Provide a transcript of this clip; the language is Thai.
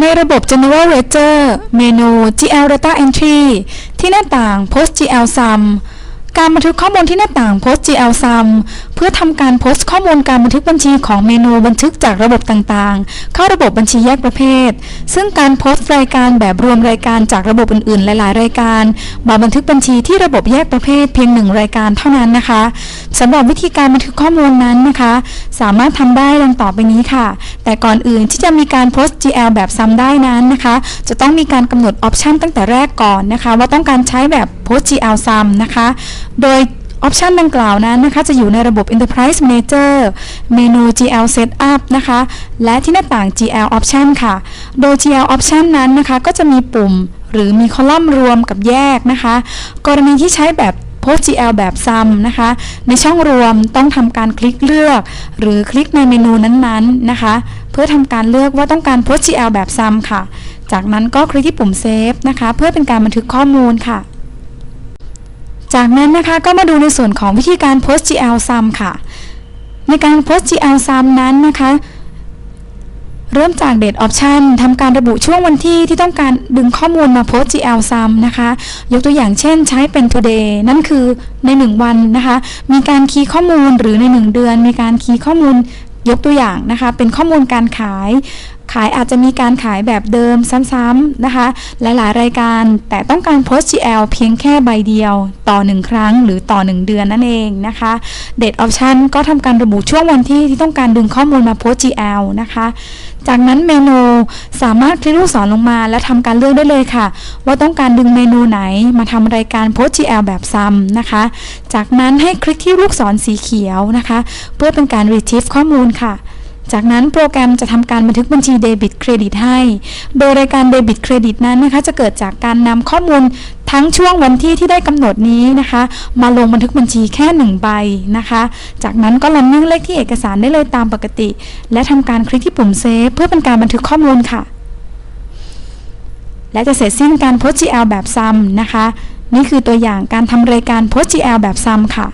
ในระบบ General Ledger เมนู GL Data Entry ที่หน้าต่าง Post GL Sum การบันทึกข้อมูลที่หน้าต่าง Post GL Sum เพื่อทำการโพสต์ข้อมูลการบันทึกบัญชีของเมนูบันทึกจากระบบต่างๆ เข้าระบบบัญชีแยกประเภท ซึ่งการโพสต์รายการแบบรวมรายการจากระบบอื่นๆ หลายๆ รายการ มาบันทึกบัญชีที่ระบบแยกประเภทเพียงหนึ่งรายการเท่านั้นนะคะสำหรับวิธีการบันทึกข้อมูลนั้นนะคะ สามารถทำได้ดังต่อไปนี้ค่ะ แต่ก่อนอื่นที่จะมีการโพสต์ GL แบบซ้ำได้นั้นนะคะ จะต้องมีการกำหนดออปชันตั้งแต่แรกก่อนนะคะ ว่าต้องการใช้แบบโพสต์ GL ซ้ำนะคะ โดย ออปชันดังกล่าวนั้นนะคะ จะอยู่ในระบบ Enterprise Manager เมนู GL Setup นะคะ และที่หน้าต่าง GL Option ค่ะ โดย GL Option นั้นนะคะ ก็จะมีปุ่มหรือมีคอลัมน์รวมกับแยกนะคะ กรณีที่ใช้แบบ Post GL แบบซ้ำนะคะ ในช่องรวมต้องทำการคลิกเลือก หรือคลิกในเมนูนั้นๆนะคะ เพื่อทำการเลือกว่าต้องการ Post GL แบบซ้ำค่ะ จากนั้นก็คลิกที่ปุ่ม Save นะคะ เพื่อเป็นการบันทึกข้อมูลค่ะ จากนั้นนะคะก็มาดูในส่วนของวิธีการ Post GL Sum ค่ะ ในการ Post GL Sum นั้นนะคะ เริ่มจาก Date Option ทำการระบุช่วงวันที่ที่ต้องการดึงข้อมูลมา Post GL Sum นะคะ ยกตัวอย่างเช่นใช้เป็น Today นั่นคือใน 1 วันนะคะ มีการคีย์ข้อมูลหรือใน 1 เดือน มีการคีย์ข้อมูลยกตัวอย่างนะคะ เป็นข้อมูลการขาย ขายอาจจะมีการขายแบบเดิมซ้ำๆนะคะ หลายๆ รายการแต่ต้องการ Post GL เพียงแค่ใบเดียว ต่อ 1 ครั้งหรือต่อ 1 เดือนนั่นเองนะคะ Date Option ก็ทำการระบุช่วงวันที่ที่ต้องการดึงข้อมูลมา Post GL นะคะ จากนั้นเมนูสามารถคลิกลูกศรลงมา และทำการเลือกได้เลยค่ะ ว่าต้องการดึงเมนูไหนมาทำรายการ Post GL แบบซ้ำนะคะ จากนั้นให้คลิกที่ลูกศรสีเขียวนะคะ เพื่อเป็นการ retrieve ข้อมูลค่ะ จากนั้นโปรแกรมจะทำการบันทึกบัญชีเดบิตเครดิตให้ โดยรายการเดบิตเครดิตนั้นนะคะจะเกิดจากการนำข้อมูลทั้งช่วงวันที่ที่ได้กำหนดนี้นะคะ มาลงบันทึกบัญชีแค่หนึ่งใบนะคะ จากนั้นก็รันนิ่องเลขที่เอกสารได้เลยตามปกติ และทำการคลิกที่ปุ่มเซฟเพื่อเป็นการบันทึกข้อมูลค่ะ และจะเสร็จสิ้นการโพส GL แบบซ้ำนะคะ นี่คือตัวอย่างการทำรายการโพส GL แบบซ้ำค่ะ